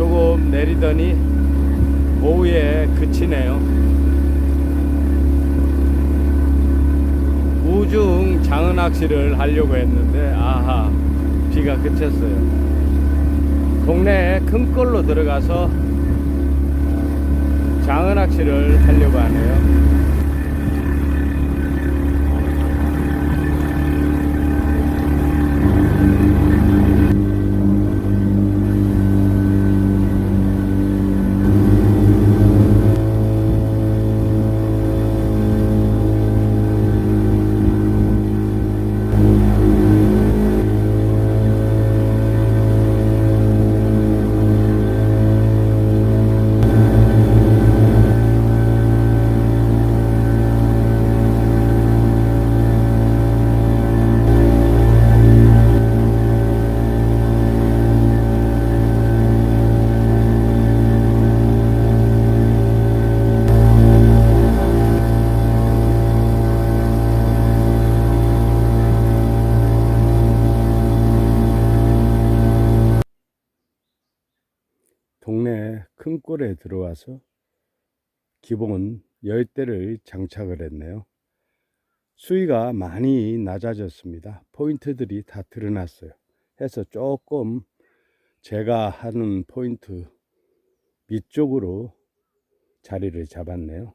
조금 내리더니 오후에 그치네요. 우중 장어 낚시를 하려고 했는데 아하 비가 그쳤어요. 동네에 큰 걸로 들어가서 장어 낚시를 하려고 하네요. 동네 큰 꼴에 들어와서 기본 열대를 장착을 했네요. 수위가 많이 낮아졌습니다. 포인트들이 다 드러났어요. 해서 조금 제가 하는 포인트 밑쪽으로 자리를 잡았네요.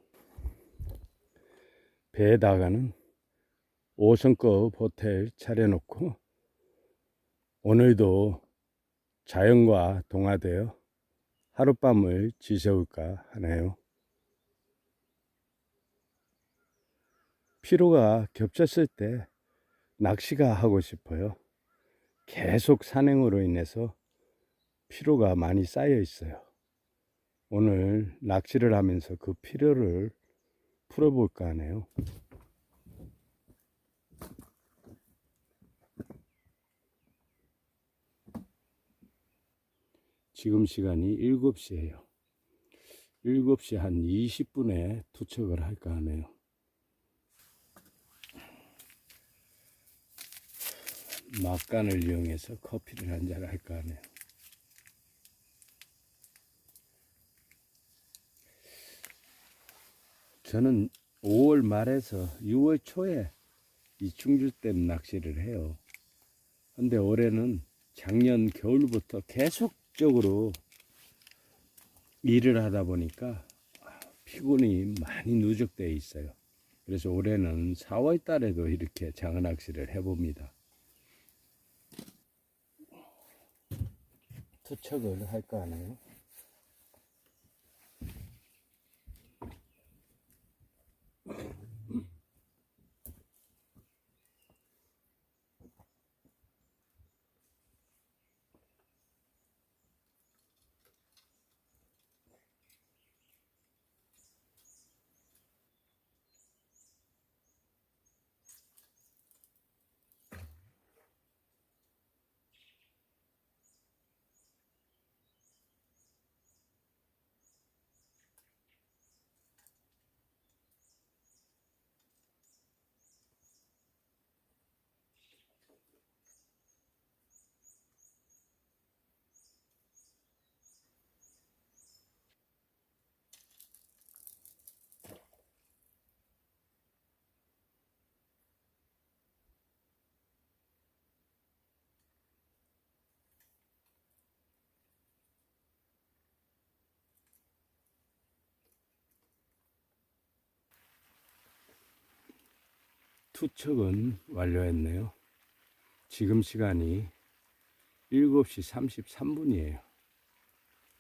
배에다가는 5성급 호텔 차려놓고 오늘도 자연과 동화되어 하룻밤을 지새울까 하네요. 피로가 겹쳤을 때 낚시가 하고 싶어요. 계속 산행으로 인해서 피로가 많이 쌓여 있어요. 오늘 낚시를 하면서 그 피로를 풀어볼까 하네요. 지금 시간이 7시예요. 7시 한 20분에 투척을 할까 하네요. 막간을 이용해서 커피를 한 잔 할까 하네요. 저는 5월 말에서 6월 초에 이 충주댐 낚시를 해요. 근데 올해는 작년 겨울부터 계속 적으로 일을 하다 보니까 피곤이 많이 누적되어 있어요. 그래서 올해는 4월 달에도 이렇게 장어 낚시를 해봅니다. 투척을 할까 하네요. 투척은 완료했네요. 지금 시간이 7시 33분이에요.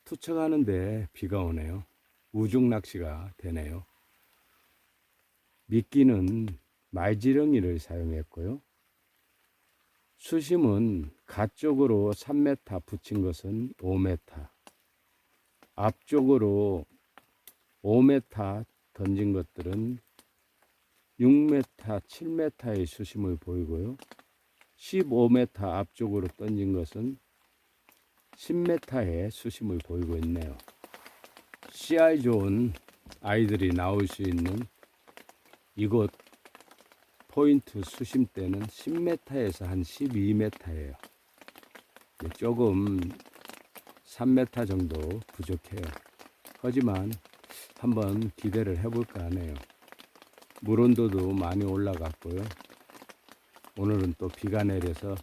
투척하는데 비가 오네요. 우중 낚시가 되네요. 미끼는 말지렁이를 사용했고요. 수심은 가쪽으로 3m 붙인 것은 5m, 앞쪽으로 5m 던진 것들은 6m, 7m의 수심을 보이고요. 15m 앞쪽으로 던진 것은 10m의 수심을 보이고 있네요. CI 좋은 아이들이 나올 수 있는 이곳 포인트 수심대는 10m에서 한 12m예요. 조금 3m 정도 부족해요. 하지만 한번 기대를 해볼까 하네요. 물 온도도 많이 올라갔고요. 오늘은 또 비가 내려서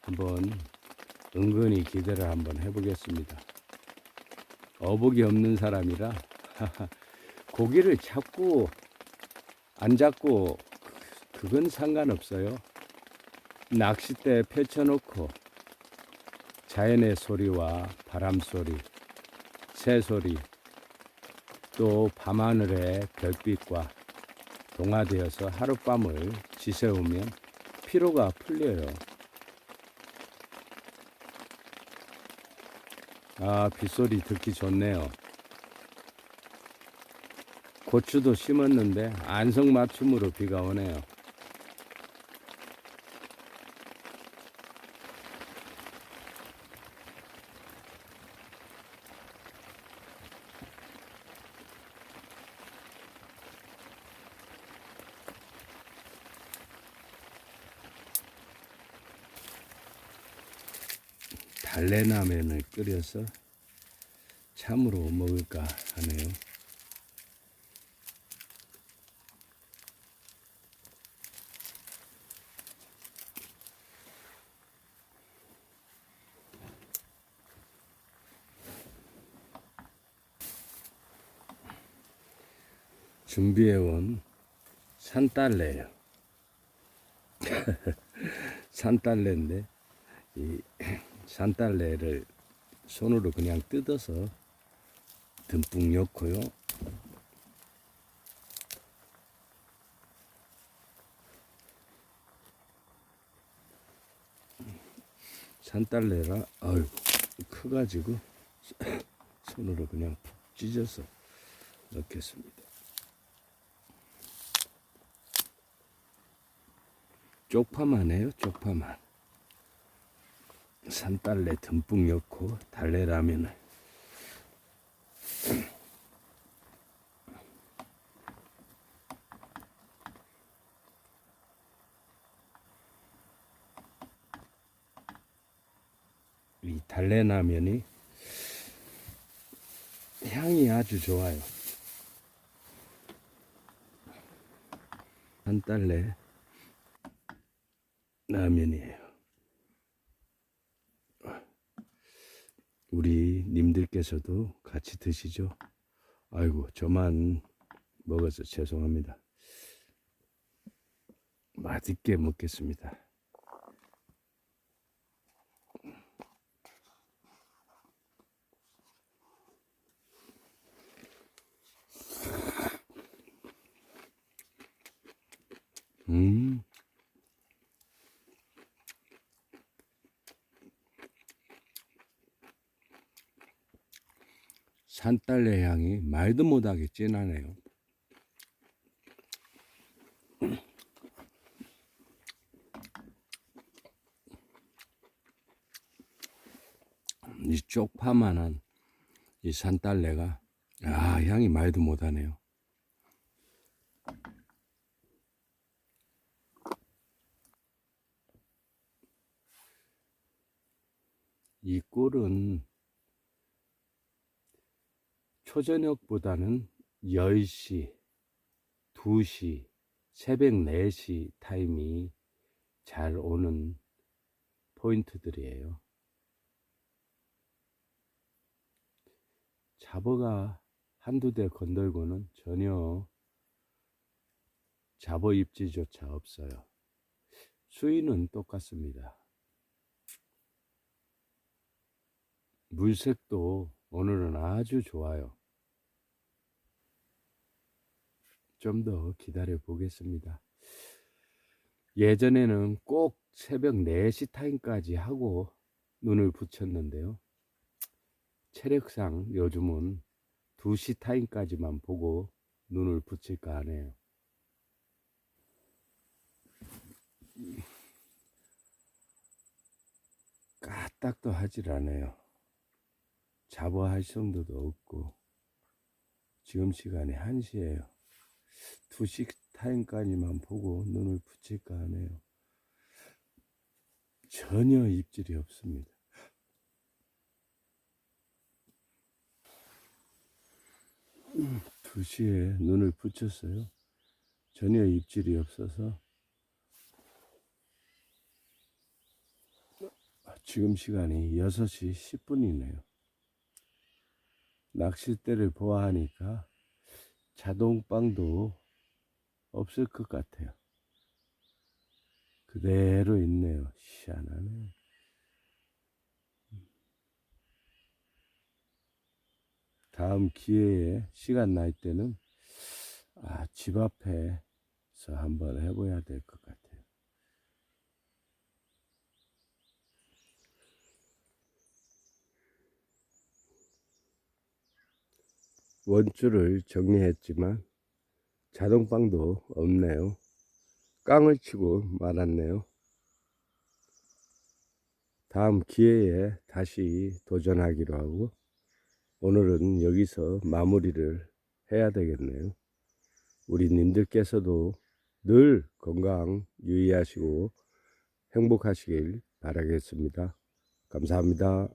한번 은근히 기대를 한번 해보겠습니다. 어복이 없는 사람이라 고기를 잡고 안 잡고 그건 상관없어요. 낚싯대 펼쳐놓고 자연의 소리와 바람 소리, 새 소리, 또 밤하늘의 별빛과 동화되어서 하룻밤을 지새우면 피로가 풀려요. 아, 빗소리 듣기 좋네요. 고추도 심었는데 안성맞춤으로 비가 오네요. 달래라면을 끓여서 참으로 먹을까 하네요. 준비해온 산딸래요. 산딸래인데 이 산딸래를 손으로 그냥 뜯어서 듬뿍 넣고요. 산딸래라 아유 커가지고 손으로 그냥 푹 찢어서 넣겠습니다. 쪽파만 해요, 쪽파만. 산딸래 듬뿍 넣고 달래라면을 이 달래라면이 향이 아주 좋아요. 산딸래 라면이에요. 우리 님들께서도 같이 드시죠. 아이고, 저만 먹어서 죄송합니다. 맛있게 먹겠습니다. 음. 산딸래 향이 말도 못하게 진하네요. 이 쪽파만한 이 산딸래가 아 향이 말도 못하네요. 이 꿀은 초저녁보다는 10시, 2시, 새벽 4시 타임이 잘 오는 포인트들이에요. 잡어가 한두 대 건들고는 전혀 잡어 입지조차 없어요. 수위는 똑같습니다. 물색도 오늘은 아주 좋아요. 좀 더 기다려 보겠습니다. 예전에는 꼭 새벽 4시 타임까지 하고 눈을 붙였는데요. 체력상 요즘은 2시 타임까지만 보고 눈을 붙일까 하네요. 까딱도 하질 않아요. 잡아할 정도도 없고 지금 시간이 1시예요. 2시 타임까지만 보고 눈을 붙일까 하네요. 전혀 입질이 없습니다. 2시에 눈을 붙였어요. 전혀 입질이 없어서 아, 지금 시간이 6시 10분이네요. 낚싯대를 보아하니까 자동빵도 없을 것 같아요. 그대로 있네요. 희한하네. 다음 기회에 시간 날 때는 아, 집 앞에서 한번 해봐야 될 것 같아요. 원줄을 정리했지만 자동빵도 없네요. 깡을 치고 말았네요. 다음 기회에 다시 도전하기로 하고 오늘은 여기서 마무리를 해야 되겠네요. 우리 님들께서도 늘 건강 유의하시고 행복하시길 바라겠습니다. 감사합니다.